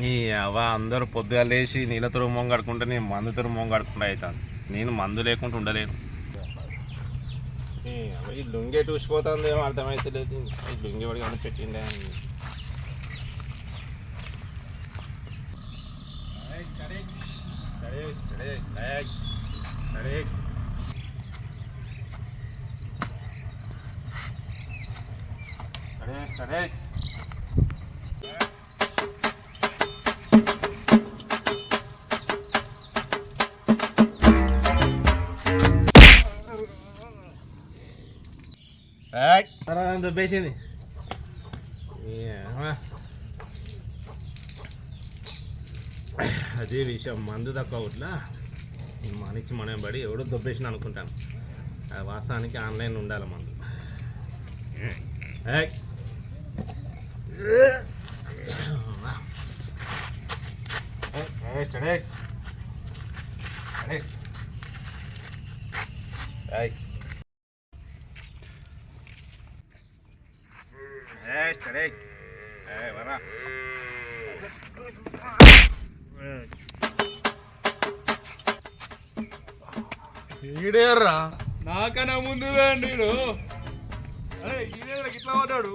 నీ అవ అందరూ పొద్దుగా లేచి నీళ్ళతో మొంగ కడుకుంటే నేను మందుతో మొంగ కడుకుంటా అవుతాను. నేను మందు లేకుండా ఉండలేను. ఈ అవ్వ ఈ లుంగి ఎటు ఊసిపోతుంది ఏమో అర్థమవుతలేదు ఈ లుంగి వాడికి ఏమైనా పెట్టిండే అని. ఏయ్, దుబ్బేసింది అదే విషయం మందు తక్కువ ఇట్లా మనిషి మనం పడి ఎవడో దొబ్బేసిన అనుకుంటాను. ఆ వాస్తవానికి ఆన్లైన్ ఉండాలి మందు. ఏయ్. స్టడీ. ఏయ్, వరా. ఈడేర్రా? నాకన్నా ముందు రండి ఈడు. అరే ఈడేర్రా ఇట్లా పడ్డాడు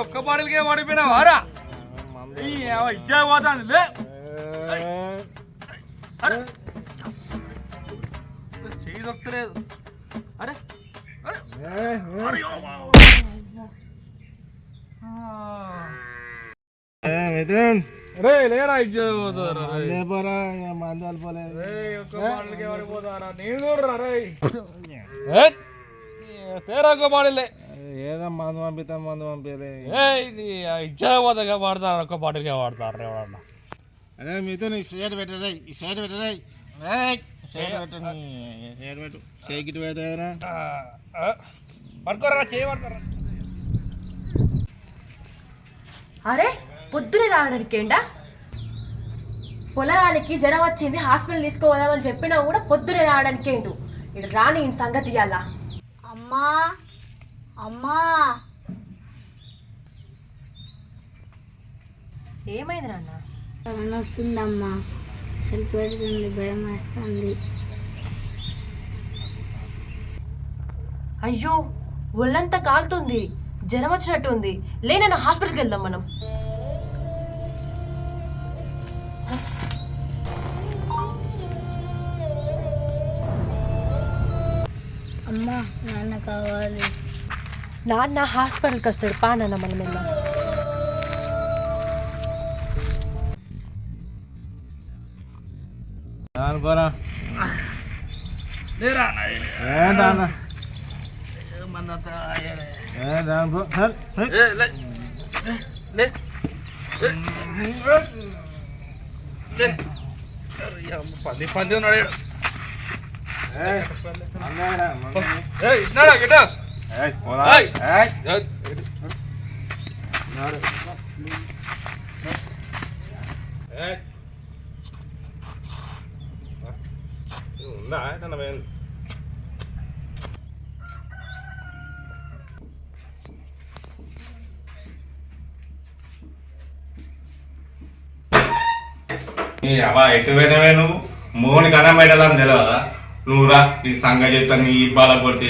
ఒక్క బాటిల్కే పడిపోయినా వారా ఇచ్చా పోతాంది. లే. అరే. చెయ్యి దొక్కలేదు అరే. అరే. మిథున్. రే లేరా ఇచ్చా పోతారా మందే పోరా, ఇక మందు అల్పలే. ఒక్క బాటిల్కే పడిపోతారా నేను చూడరా రే. తేరా ఒక్క బాటిలే ఏదో మందు పంపిస్తాం మందు పంపించలే ఇచ్చా పోతా వాడతారు ఒక్క బాటిల్కే వాడతారు? ఎవడన్నా అదే మీతో నీ షేడ్ పెట్టరే ఈ షేడ్ పెట్టరే షేడ్ పెట్టు నీ షేడ్ పెట్టు. ఇటు పెడతారా పడుకోరా చేయి పడుకోరా. అరే పొద్దున తాగడానికి ఏంటా పొలానికి జ్వరం వచ్చింది హాస్పిటల్ తీసుకోవదామని చెప్పినా కూడా పొద్దున తాగడానికి ఏంటు ఇక్కడ రాని ఈ సంగతి ఇయ్యాల. అమ్మా అమ్మా. ఏమైంది నాన్న? వస్తుందమ్మా. చలి పెడుతుంది భయం వేస్తుంది. అయ్యో ఒళ్ళంతా కాలుతుంది. జ్వరం వచ్చినట్టు ఉంది. లేనన్న హాస్పిటల్కి వెళ్దాం మనం. అమ్మా నాన్న కావాలి. నాన్న హాస్పిటల్కి వస్తాడు. పా నాన్న మనం వెళ్దాం లేరా? ఏ దాన ఏ దాని పో హల్, హల్. ఏ, లే. లే. లే. లే. అరే, అమ్మ, పంది పంది ఉన్నాడు ఈడ. ఏ, మందేరా, మందే. ఏయ్, ఇన్నాడా గిట్ట? ఏయ్, పోరా. ఏయ్. ఏయ్, ఏయ్, నాడు. ఏయ్. ఇది ఉందా ఏదన్నా పోయింది? నీ అబ్బా ఎటు పోయినవే నువ్వు? మోనికి అన్నం పెట్టాలని తెలియదా నువ్వు రా నీ సంగ చెప్తాను నీ ఇబ్బాల కొడితే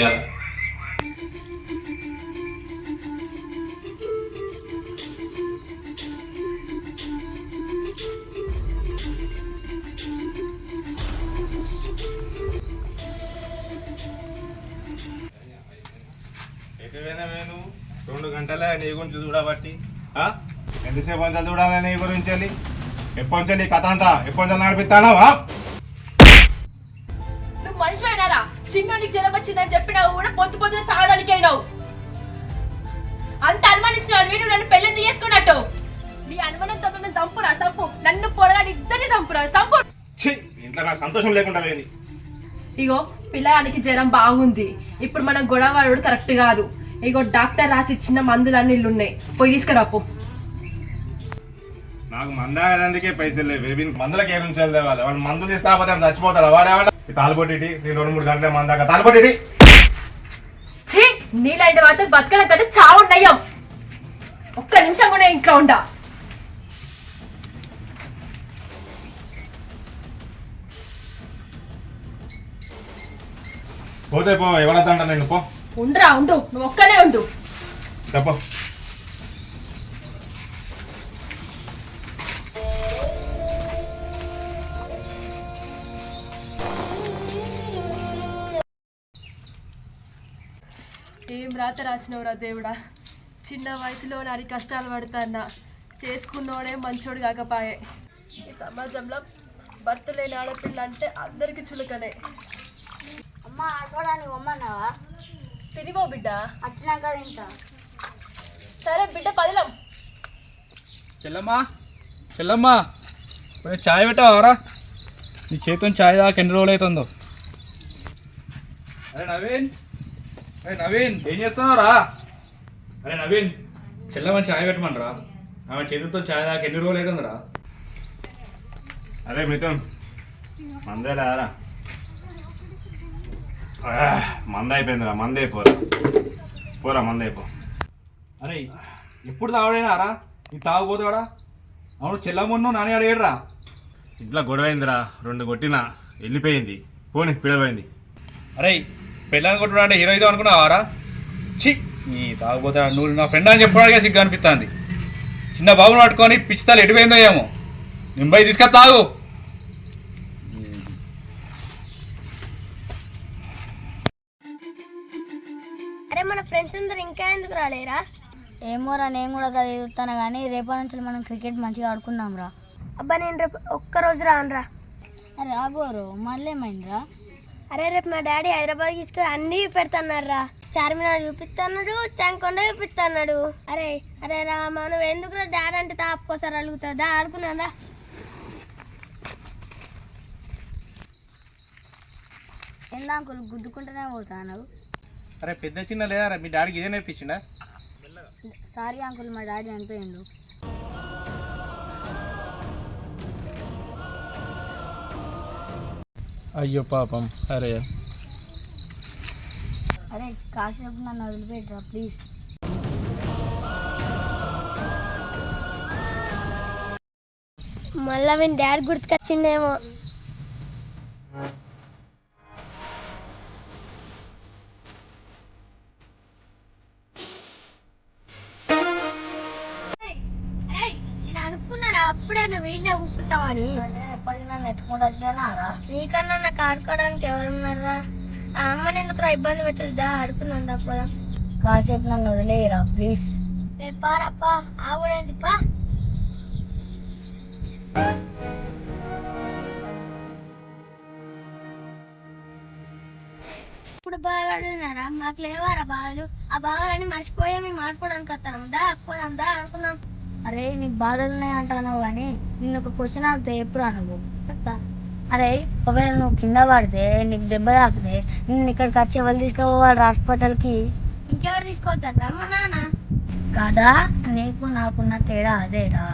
ఎటు రెండు గంటలే నీ గురించి చూడబట్టి ఆ? ఎంతసేపు వంచలు చూడాలని నీ గురించి వెళ్ళి? ఎప్పటి నీ కథ అంతా ఎప్పటి నుంచి నడిపిస్తానావా? నువ్వు మనిషి అయినారా చిన్నోడికి జ్వరం వచ్చిందని చెప్పినావు కూడా పొద్దు పొద్దున తాగడానికి అయినావు. అంత అనుమానించినాడు వీడు నన్ను పెళ్ళి చేసుకున్నట్టు? నీ అనుమానంతో నన్ను చంపురా చంపు. నన్ను పొరగాని ఇద్దరిని చంపురా చంపు. ఇంట్లో నాకు సంతోషం లేకుండా పోయింది. ఇగో పిల్లగానికి జ్వరం బాగుంది. ఇప్పుడు మన గొడవడు కరెక్ట్ కాదు. ఇగో డాక్టర్ రాసి ఇచ్చిన మందులన్నీ ఇల్లు ఉన్నాయి పోయి తీసుకురాపో. నాకు మందాగదందుకే పైసలు లేవు. వీని మందులకు ఏ నుంచి వెళ్ళేవాళ్ళు వాళ్ళు మందులు తీసుకురాకపోతే పోతే చచ్చిపోతాడు వాడేవాడు తాలిపోటీ నేను రెండు మూడు గంటలే మందాక తాలిపోటీ చీ నీలాంటి వాటితో బతకడం కంటే చావుండయ్యాం ఒక్క నిమిషం కూడా ఇంట్లో ఉండా. పోతే పో ఎవడద్దంట నేను పో. ఉండరా ఉండు. నువ్వు ఒక్కనే ఉండు. రాత రాసినవురా దేవుడా? చిన్న వయసులో నాని కష్టాలు పడుతున్నా. చేసుకున్నోడే మంచోడు కాకపాయే. ఈ సమాజంలో భర్త లేని ఆడపిల్ల అంటే అందరికి చులకనే. అమ్మ ఆడుకోవడానికి పొమ్మన్నావా తినివో బిడ్డ. వచ్చినాక తింటా. సరే బిడ్డ పదిలం. చెల్లమ్మా చెల్లమ్మా. కొంచెం చాయ్ పెట్టావారా? నీ చేతితో చాయ్ దాకా ఎన్ని రోజులు అవుతుందో అరే నవీన్. అరే నవీన్! ఏం చేస్తున్నావురా? అరే నవీన్ చెల్లమ్మ చాయ్ పెట్టమనరా. ఆమె చేతితో చాయ్ దాకా ఎన్ని రోజులు అవుతుందిరా అరే మిథున్ మందే రారా మంద అయిపోయిందిరా మంద అయిపోరా పోరా మంద అయిపో అరే ఎప్పుడు తాగడేనారా? నీ తాగబోతాడా? అవును చెల్లమ్మను నాని అడిగాడురా. ఇంట్లో గొడవ అయిందిరా రెండు కొట్టిన వెళ్ళిపోయింది. పోనీ పిడపోయింది అరే పెళ్ళని కొట్టుడు అంటే హీరోయిజం అనుకున్నావారా? ఛీ నీ తాగబోతాడు నువ్వు నా ఫ్రెండ్ అని చెప్పడానికి సిగ్గు అనిపిస్తుంది చిన్న బాబుని పట్టుకొని పిచ్చితాలు ఎటుపోయిందో ఏమో. నింబై తీసుకొని తాగు. అరే మన ఫ్రెండ్స్ అందరు ఇంకా ఎందుకు రాలేరా? ఏమోరా నేను కూడా కదా ఎదుగుతాను కానీ రేపటి నుంచి మనం క్రికెట్ మంచిగా ఆడుకుందాం రా. అబ్బా నేను రేపు ఒక్క రోజు రానురా ఆగోరు మళ్ళీ ఏమైందిరా అరే రేపు మా డాడీ హైదరాబాద్ తీసుకొని అన్నీ పెడతాన్నారా చార్మినార్ చూపిస్తున్నాడు చంకొండ చూపిస్తున్నాడు. అరే అరే రా మనం ఎందుకు డాడీ అంటే తాపుకోసారి అడుగుతుందా ఆడుకున్నాదా ఎందాకులు గుద్దుకుంటూనే పోతాను అరే పెద్ద చిన్న లేదా మీ డాడీకి ఇదే నేర్పించిందా సారీ అంకుల్ మా డాడీ చనిపోయిండు. అయ్యో పాపం. అరే. అరే కాసేపు నన్ను వదిలిపెట్టరా ప్లీజ్. మళ్ళా మీ డాడీ గుర్తుకొచ్చిండేమో. అప్పుడే నువ్వు వీడినే కూర్చుంటావని. ఎప్పటికీ నెట్టుకుంటూ వచ్చినా నీకన్నా నాకు ఆడుకోవడానికి ఎవరున్నారా? ఆ అమ్మని ఎందుకు ఇబ్బంది పెట్టదా ఆడుకున్నాను పోదాం. కాసేపు నన్ను వదిలేయరా ప్లీజ్. పారప్పా ఆగుడేంది పా. ఇప్పుడు బాగాడున్నారా? మాకు లేవారా బాధలు? ఆ బాధలన్నీ మర్చిపోయా మేము ఆడుకోవడానికి వస్తాం. దా పోదాం దా ఆడుకుందాం. అరే నీకు బాధలు ఉన్నాయి అంటాను కానీ నిన్ను ఒక క్వశ్చన్ అడిగితే ఎప్పుడు నువ్వు అరే ఒకవేళ నువ్వు కింద పడితే నీకు దెబ్బ తాకితే నిన్ను ఇక్కడికి వచ్చి ఎవరు తీసుకుపోవాలి హాస్పిటల్కి? ఇంకెవరు తీసుకొద్దారా మా నాన్న? కదా? నీకు నాకున్న తేడా అదేరా.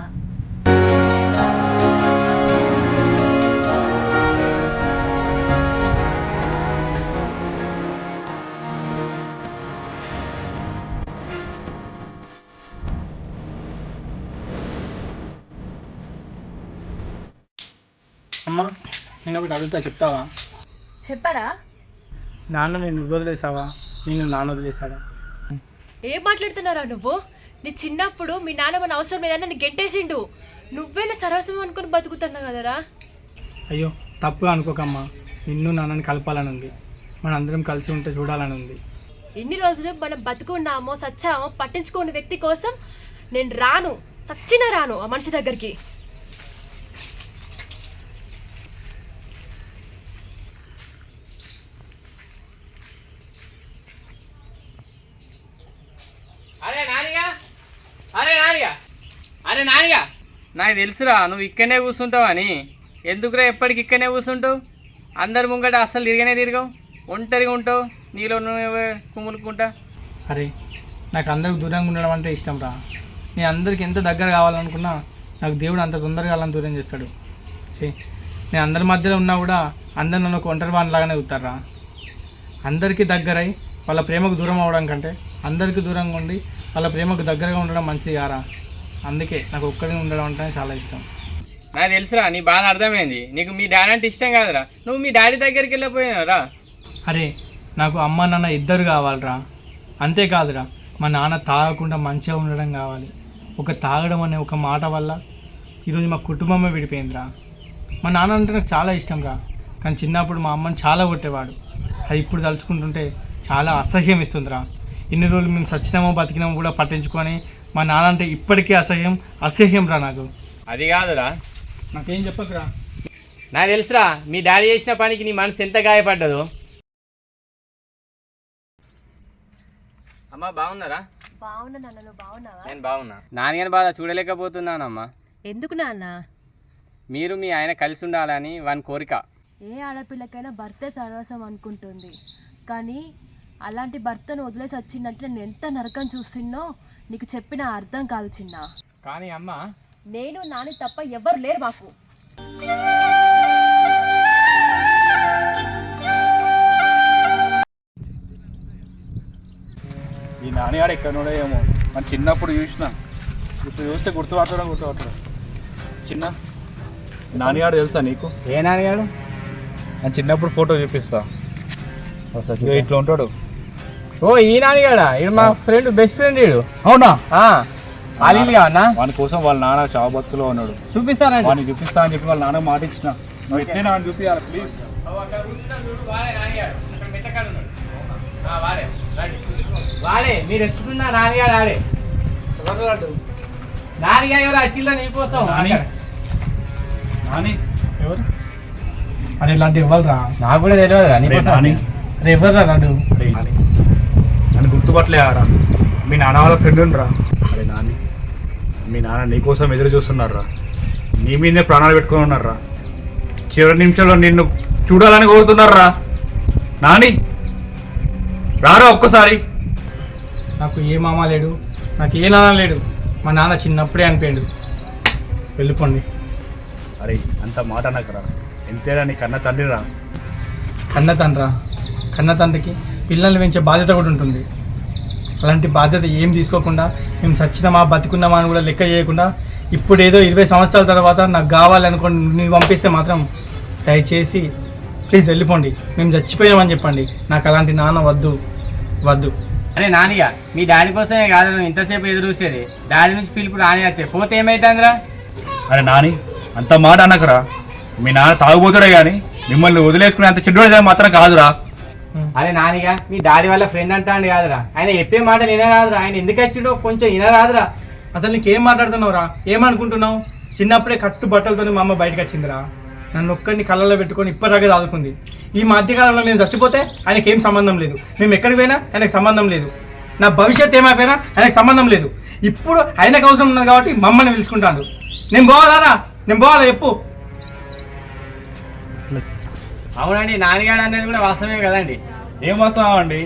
అమ్మా నేను ఒకటి అడుగుతా చెప్తావా? చెప్పరా? నాన్న నేను వదిలేసావా? నేను నాన్న వదిలేసావా ఏం మాట్లాడుతున్నారా నువ్వు? నీ చిన్నప్పుడు మీ నాన్న మన అవసరం లేదని నన్ను గెట్టేసిండు నువ్వే నా సర్వస్వం అనుకుని బతుకుతున్నావు కదరా? అయ్యో తప్పుగా అనుకోకమ్మా. నిన్ను నాన్నని కలపాలని ఉంది. మన అందరం కలిసి ఉంటే చూడాలని ఉంది. ఎన్ని రోజులు మనం బతుకున్నామో సచ్చామో పట్టించుకోని వ్యక్తి కోసం నేను రాను. సచ్చిన రాను ఆ మనిషి దగ్గరికి అరే నానిగా అరే నానిగా అరే నానిగా నాకు తెలుసురా నువ్వు ఇక్కడనే కూర్చుంటావని ఎందుకురా ఎప్పటికి ఇక్కడనే కూర్చుంటావు? అందరి ముంగట అస్సలు తిరిగనే తిరగవు. ఒంటరిగా ఉంటావు. నీలో నువ్వు కుమ్ములుకుంటా అరే నాకు అందరికి దూరంగా ఉండడం అంటే ఇష్టం రా నేను అందరికి ఎంత దగ్గర కావాలనుకున్నా నాకు దేవుడు అంత తొందరగా వాళ్ళని దూరం చేస్తాడు. చే నేను అందరి మధ్యలో ఉన్నా కూడా అందరు నన్ను ఒక ఒంటరి లాగానే చూస్తారా? అందరికీ దగ్గరై వాళ్ళ ప్రేమకు దూరం అవ్వడం కంటే అందరికీ దూరంగా ఉండి వాళ్ళ ప్రేమకు దగ్గరగా ఉండడం మంచిది కారా? అందుకే నాకు ఒక్కడిగా ఉండడం అంటే చాలా ఇష్టం. నాకు తెలుసురా నీ బాధ అర్థమైంది. నీకు మీ డాడీ అంటే ఇష్టం కాదురా. నువ్వు మీ డాడీ దగ్గరికి వెళ్ళిపోయినావురా. అరే నాకు అమ్మ నాన్న ఇద్దరు కావాలిరా. అంతేకాదురా మా నాన్న తాగకుండా మంచిగా ఉండడం కావాలి. ఒక తాగడం అనే ఒక మాట వల్ల ఈరోజు మా కుటుంబమే విడిపోయిందిరా. మా నాన్న అంటే నాకు చాలా ఇష్టం రా కానీ చిన్నప్పుడు మా అమ్మని చాలా కొట్టేవాడు. అది ఇప్పుడు తలుచుకుంటుంటే చాలా అసహ్యం ఇస్తుందిరా. ఇన్ని రోజులు మేము సచ్చినామో బతికినామో కూడా పట్టించుకొని మా నాన్న అంటే ఇప్పటికీ అసహ్యం అసహ్యం రా నాకు. అది కాదురా. నాకేం చెప్పకురా. నాకు తెలుసురా మీ డాడీ చేసిన పనికి నీ మనసు ఎంత గాయపడ్డదో. అమ్మా బాగున్నారా? బాగున్నా నాన్న నువ్వు బాగున్నావా? నేను బాగున్నా. నాన్నగారి బాధ చూడలేకపోతున్నానమ్మా. ఎందుకు నాన్న? మీరు మీ ఆయన కలిసి ఉండాలని వాని కోరిక. ఏ ఆడపిల్లకైనా భర్తే సర్వస్వం అనుకుంటుంది. కానీ అలాంటి భర్తను వదిలేసి వచ్చిందంటే నేను ఎంత నరకం చూస్తున్నో నీకు చెప్పిన అర్థం కాదు చిన్న. కానీ అమ్మ. నేను నాని తప్ప ఎవ్వరు లేరు మాకు. ఈ నాన్నగాడు ఎక్కడ ఏమో. మన చిన్నప్పుడు చూసిన. ఇప్పుడు చూస్తే గుర్తుపట్టడం గుర్తుపట్టడం. చిన్న నాన్నగాడు తెలుసా నీకు? ఏ నాన్నగాడు నేను చిన్నప్పుడు ఫోటో చూపిస్తా. ఇట్లా ఉంటాడు. ఓ ఈ నాన్నగాడా ఇది మా ఫ్రెండ్ బెస్ట్ ఫ్రెండ్ వీడు అవునా? అలీలు కావన్నా వాని కోసం వాళ్ళ నాన్న చావు బతుకులో ఉన్నాడు. చూపిస్తానండి వాడిని చూపిస్తా అని చెప్పి వాళ్ళ నాన్న మాట ఇచ్చిన నువ్వు ఎట్లే నాన్న చూపించాలి ప్లీజ్ వాడే మీరు ఎత్తుకున్న నాన్నగాడు ఆడే. నాన్నగా ఎవరు? వచ్చిందా నీకోసం నాని? నాని? ఎవరు? అరే ఇలాంటి ఇవ్వాలిరా నాకు కూడా తెలియదు రే నీకోసం అరే లడ్డు రే గుర్తుపట్టలేరా మీ నాన్న వాళ్ళ ఫ్రెండ్ రా అరే నాని మీ నాన్న నీకోసం ఎదురు చూస్తున్నారా నీ మీదే ప్రాణాలు పెట్టుకొని ఉన్నారా చివరి నిమిషంలో నిన్ను చూడాలని కోరుతున్నారా నాని రారా ఒక్కసారి. నాకు ఏ మామ లేడు నాకు ఏ నాన్న లేడు. మా నాన్న చిన్నప్పుడే అనిపోయాడు వెళ్ళిపోండి. అరే అంత మాట అనకరా. ఎంతేరా నీ కన్న తండ్రి రా కన్న తండ్రా. కన్న తండ్రికి పిల్లల్ని పెంచే బాధ్యత కూడా ఉంటుంది. అలాంటి బాధ్యత ఏం తీసుకోకుండా మేము సచ్చినామా బతికున్నామా అని కూడా లెక్క చేయకుండా ఇప్పుడు ఏదో ఇరవై సంవత్సరాల తర్వాత నాకు కావాలి అనుకోండి నీవు పంపిస్తే మాత్రం దయచేసి ప్లీజ్ వెళ్ళిపోండి. మేము చచ్చిపోయామని చెప్పండి. నాకు అలాంటి నాన్న వద్దు వద్దు. అరే నానిగా మీ డాడీ కోసమే కాదు నువ్వు ఇంతసేపు ఎదురు చూసేది. డాడీ నుంచి పిలుపు రాని వచ్చే పోతే ఏమైతుందిరా? అరే నాని అంత మాట అనకరా. మీ నాన్న తాగుబోతుడే కానీ మిమ్మల్ని వదిలేసుకునే అంత చెడ్డోడే మాత్రం కాదురా. అరే నానిగా మీ డాడీ వాళ్ళ ఫ్రెండ్ అంటాండి కాదురా. ఆయన చెప్పే మాట వినరాదురా ఆయన ఎందుకు వచ్చిడో కొంచెం వినరాదురా. అసలు నీకేం మాట్లాడుతున్నావురా? ఏమనుకుంటున్నావు? చిన్నప్పుడే కట్టు బట్టలతో మా అమ్మ బయటకు వచ్చిందిరా. నన్ను ఒక్కడిని కళ్ళలో పెట్టుకొని ఇప్పటిదాకా దాదుకుంది. ఈ మధ్యకాలంలో మేము చచ్చిపోతే ఆయనకి ఏం సంబంధం లేదు. మేము ఎక్కడికి పోయినా ఆయనకు సంబంధం లేదు. నా భవిష్యత్ ఏమైపోయినా ఆయనకు సంబంధం లేదు. ఇప్పుడు ఆయనకు అవసరం ఉన్నది కాబట్టి మమ్మల్ని పిలుచుకుంటాను నేను పోవాలా నేను పోవాలా? చెప్పు. అవునండి నానిగాడు అనేది కూడా వాస్తవమే కదండి. ఏం వస్తావా అండి?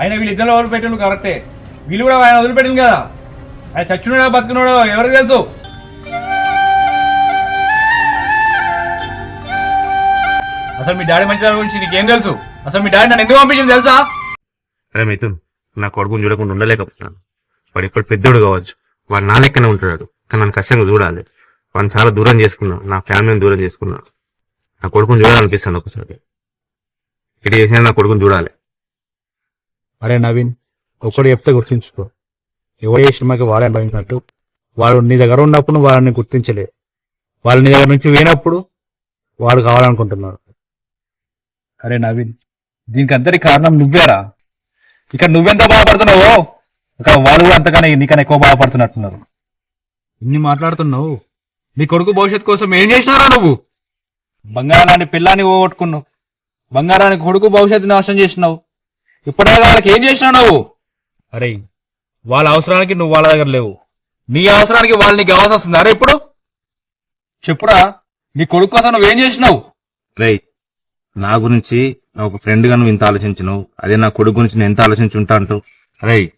అయినా వీళ్ళిద్దరు వదిలిపెట్టిన కరెక్టే. వీళ్ళు కూడా ఆయన వదిలిపెట్టింది కదా. ఆయన చచ్చినోడో బతుకున్నాడో ఎవరికి తెలుసు? అసలు మీ డాడీ మంచి గురించి నీకేం తెలుసు? అసలు మీ డాడీ నన్ను ఎందుకు పంపించింది తెలుసా? అరే మిథున్ నా కొడుకుని చూడకుండా ఉండలేకపోతున్నాను. వాడు ఇప్పుడు పెద్దోడు కావచ్చు. వాడు నా లెక్కనే ఉంటున్నాడు కానీ నన్ను కష్టంగా చూడాలి. వాడిని చాలా దూరం చేసుకున్నా. నా ఫ్యామిలీని దూరం చేసుకున్నా. నా కొడుకుని చూడాలనిపిస్తాను ఒకసారి ఇటు చేసినా నా కొడుకుని చూడాలి. అరే నవీన్ ఒకటి చెప్తే గుర్తుంచుకో. ఎవరు చేసిన మాకు వాడే అనుభవించినట్టు వాడు నీ దగ్గర ఉన్నప్పుడు వాళ్ళని గుర్తించలే. వాళ్ళు నీ దగ్గర నుంచి పోయినప్పుడు వాడు కావాలనుకుంటున్నాడు. అరే నవీన్ దీనికి అందరికి కారణం నువ్వేరా? ఇక్కడ నువ్వెంత బాధపడుతున్నావో? ఇక్కడ వాడు కూడా అంతకన్నా నీకన్నా ఎక్కువ బాధపడుతున్నట్టున్నారు. ఇన్ని మాట్లాడుతున్నావు? నీ కొడుకు భవిష్యత్తు కోసం ఏం చేసినారా నువ్వు? బంగారాన్ని పిల్లాన్ని పోగొట్టుకున్నావు. బంగారానికి కొడుకు భవిష్యత్తు నాశనం చేసినావు. ఇప్పటిదాకా వాళ్ళకి ఏం చేసినావు నువ్వు? అరే వాళ్ళ అవసరానికి నువ్వు వాళ్ళ దగ్గర లేవు. నీ అవసరానికి వాళ్ళు నీకు కావాల్సి వస్తుంది. అరే ఇప్పుడు? చెప్పురా నీ కొడుకు కోసం నువ్వేం చేసినావు? రేయ్ నా గురించి నా ఒక ఫ్రెండ్గా నువ్వు ఇంత ఆలోచించినావు. అదే నా కొడుకు గురించి నేను ఎంత ఆలోచించి ఉంటా అంటావు? రేయ్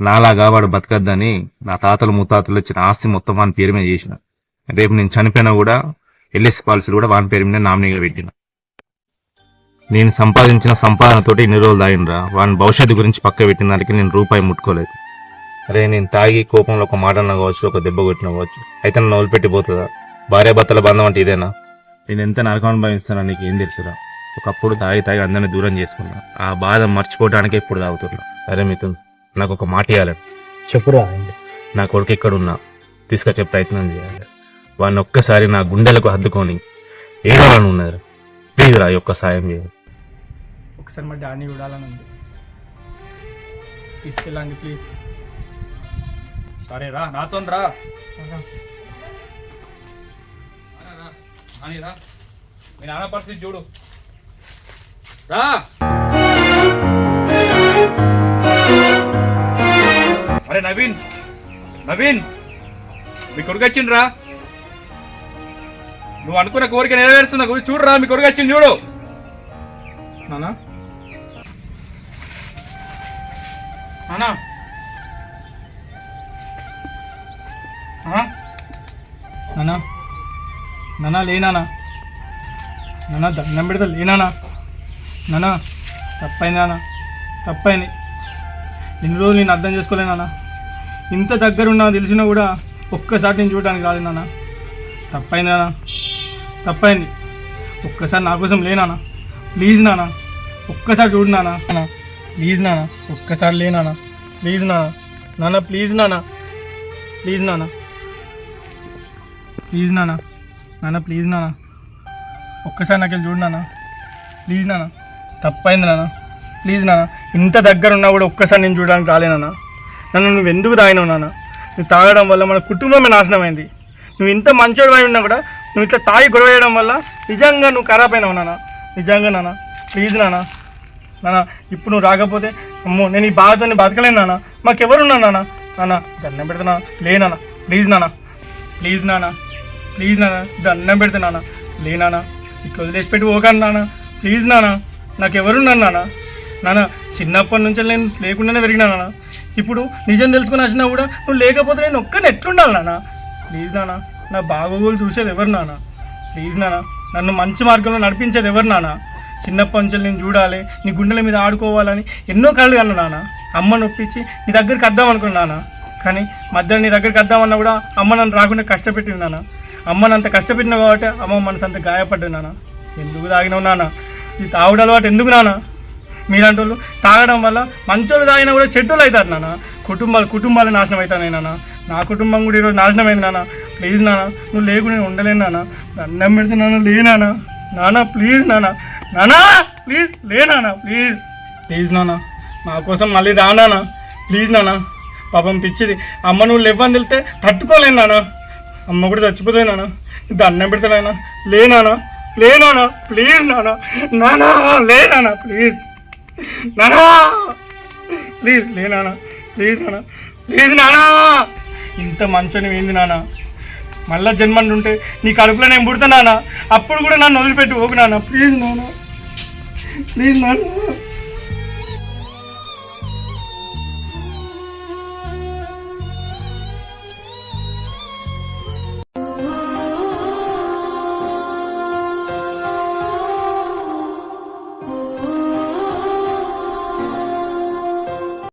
నాలాగా వాడు బతకద్దని నా తాతలు ముత్తాతలు ఇచ్చిన ఆస్తి మొత్తం వాని పేరు మీద చేసిన. రేపు నేను చనిపోయినా కూడా ఎల్ఎస్ పాలసీలు కూడా వాని పేరు మీద నామినీగా పెట్టిన. నేను సంపాదించిన సంపాదనతోటి ఇన్ని రోజులు తాగినరా వాని భవిష్యత్తు గురించి పక్క పెట్టిన దానికి నేను రూపాయి ముట్టుకోలేదు. అరే నేను తాగి కోపంలో ఒక మాట అన్నా కావచ్చు ఒక దెబ్బ కొట్టిన కావచ్చు అయితే నన్ను వదిలిపెట్టిపోతుందా? భార్యాభర్తల బంధం అంటే ఇదేనా? నేను ఎంత నరకం అనుభవిస్తానో నీకు ఏం తెలుసురా? ఒకప్పుడు తాగి తాగి అందరిని దూరం చేసుకున్నా. ఆ బాధ మర్చిపోవడానికే ఇప్పుడు తాగుతున్నా. అరే మిథున్ నాకు ఒక మాట ఇవ్వాలని చెప్పురా నా కొడుకు ఎక్కడున్నా? తీసుకొచ్చే ప్రయత్నం చేయాలి. వాడిని ఒక్కసారి నా గుండెలకు హద్దుకొని ఏడాలని ఉన్నారు ప్లీజ్ రా ఒక్క సాయం చేయాలి ఒకసారి మా డాడీని చూడాలని ఉంది. తీసుకెళ్ళండి ప్లీజ్. సరే రా. నాతో రా. అని రా. మీ నాన్న పరిస్థితి చూడు. రా. అరే నవీన్. నవీన్. మీ కొడుకు వచ్చిండ్రా. నువ్వు అనుకున్న కోరిక నెరవేరుస్తున్నా చూడరా మీ కొడుకు వచ్చింది చూడు. నానా? నానా? ఆ? నానా? నానా లేనానా నానా. దండం పెడతా లేనానా నానా. తప్పైంది నానా. తప్పైంది. ఎన్ని రోజులు నేను అర్థం చేసుకోలేనా ఇంత దగ్గరున్నా తెలిసినా కూడా ఒక్కసారి నేను చూడడానికి రాలేదు నాన్న తప్పైంది నానా. తప్పైంది. ఒక్కసారి నా కోసం లేనానా ప్లీజ్ నానా ఒక్కసారి చూడు నానా ప్లీజ్ నానా ఒక్కసారి లే ప్లీజ్ నానా నానా ప్లీజ్ నానా ప్లీజ్ నానా ప్లీజ్ నానా నానా ప్లీజ్ నానా ఒక్కసారి నాకు చూడు నానా ప్లీజ్ నానా తప్పైంది నాన్న. ప్లీజ్ నాన్న. ఇంత దగ్గర ఉన్నా కూడా ఒక్కసారి నేను చూడడానికి రాలేనా నన్ను. నువ్వు ఎందుకు తాగినావు నాన్న? నువ్వు తాగడం వల్ల మన కుటుంబమే నాశనమైంది. నువ్వు ఇంత మంచోడు అయి ఉన్నా కూడా నువ్వు ఇట్లా తాగి గొడవ వేయడం వల్ల నిజంగా నువ్వు ఖరాబ్ అయినావు నాన్న. నిజంగా నాన్న. ప్లీజ్ నాన్న. నాన్న ఇప్పుడు నువ్వు రాకపోతే అమ్మో నేను ఈ బాధని బతకలేను నాన్న. మాకెవరున్నా నాన్న? నాన్న దండం పెడుతున్నా లేనాన్న ప్లీజ్ నాన్న. ప్లీజ్ నాన్న. ప్లీజ్ నాన్న. దండం పెడుతున్నా నాన్న. లే ఇట్లా వదిలేసి పెట్టి పోకండి నాన్న. ప్లీజ్ నాన్న. నాకెవరున్నాను నాన్న? నాన్న చిన్నప్పటి నుంచి నేను లేకుండానే పెరిగినా నాన్న. ఇప్పుడు నిజం తెలుసుకుని వచ్చినా కూడా నువ్వు లేకపోతే నేను ఒక్కని ఎట్లుండాలి నాన్న? ప్లీజ్ నాన్న. నా బాగోగులు చూసేది ఎవరు నాన్న? ప్లీజ్ నాన్న నన్ను మంచి మార్గంలో నడిపించేది ఎవరు నాన్న? చిన్నప్పటి నుంచి నేను చూడాలి నీ గుండెల మీద ఆడుకోవాలని ఎన్నో కళ్ళు కన్నా నాన్న. అమ్మ నొప్పించి నీ దగ్గరికి వద్దాం అనుకున్నానా నాన్న. కానీ మధ్యలో నీ దగ్గరికి వద్దామన్నా కూడా అమ్మ నన్ను రాకుండా కష్టపెట్టింది నాన్న. అమ్మను అంత కష్టపెట్టిన కాబట్టి అమ్మ మనసు అంత గాయపడ్డది నాన్న. ఎందుకు తాగినావు నాన్న? ఈ తాగుడు అలవాటు ఎందుకు నాన్న? మీలాంటి వాళ్ళు తాగడం వల్ల మంచోళ్ళు తాగినా కూడా చెడ్డోళ్ళు అవుతారు నాన్న. కుటుంబాలు కుటుంబాలు నాశనం అవుతాయి నాన్న. నా కుటుంబం కూడా ఈరోజు నాశనం అయింది నాన్న. ప్లీజ్ నాన్న నువ్వు లేకుండా నేను ఉండలేను నాన్న. దండం పెడితే నాన్న లే నాన్న. నాన్న ప్లీజ్ నాన్న. నానా ప్లీజ్ లే నాన్న ప్లీజ్. ప్లీజ్ నాన్న నా కోసం మళ్ళీ రా నాన్న. ప్లీజ్ నాన్న పాపం పిచ్చిది. అమ్మ నువ్వు లేవని తెలితే తట్టుకోలేను నాన్న. అమ్మ కూడా చచ్చిపోతాయి నాన్న. దండం పెడతానైనా లే నాన్న. లే నాన్న ప్లీజ్ నాన్న. నానా లే నాన్న ప్లీజ్. నానా ప్లీజ్ లే నాన్న. ప్లీజ్ నాన్న ప్లీజ్ నానా ఇంత మంచని ఏంది నాన్న? మళ్ళా జన్మని ఉంటే నీ కడుపులో నేను పుడతా నాన్న. అప్పుడు కూడా నన్ను వదిలిపెట్టి. ఓకు నాన్న ప్లీజ్ నాన్న. ప్లీజ్ నాన్న.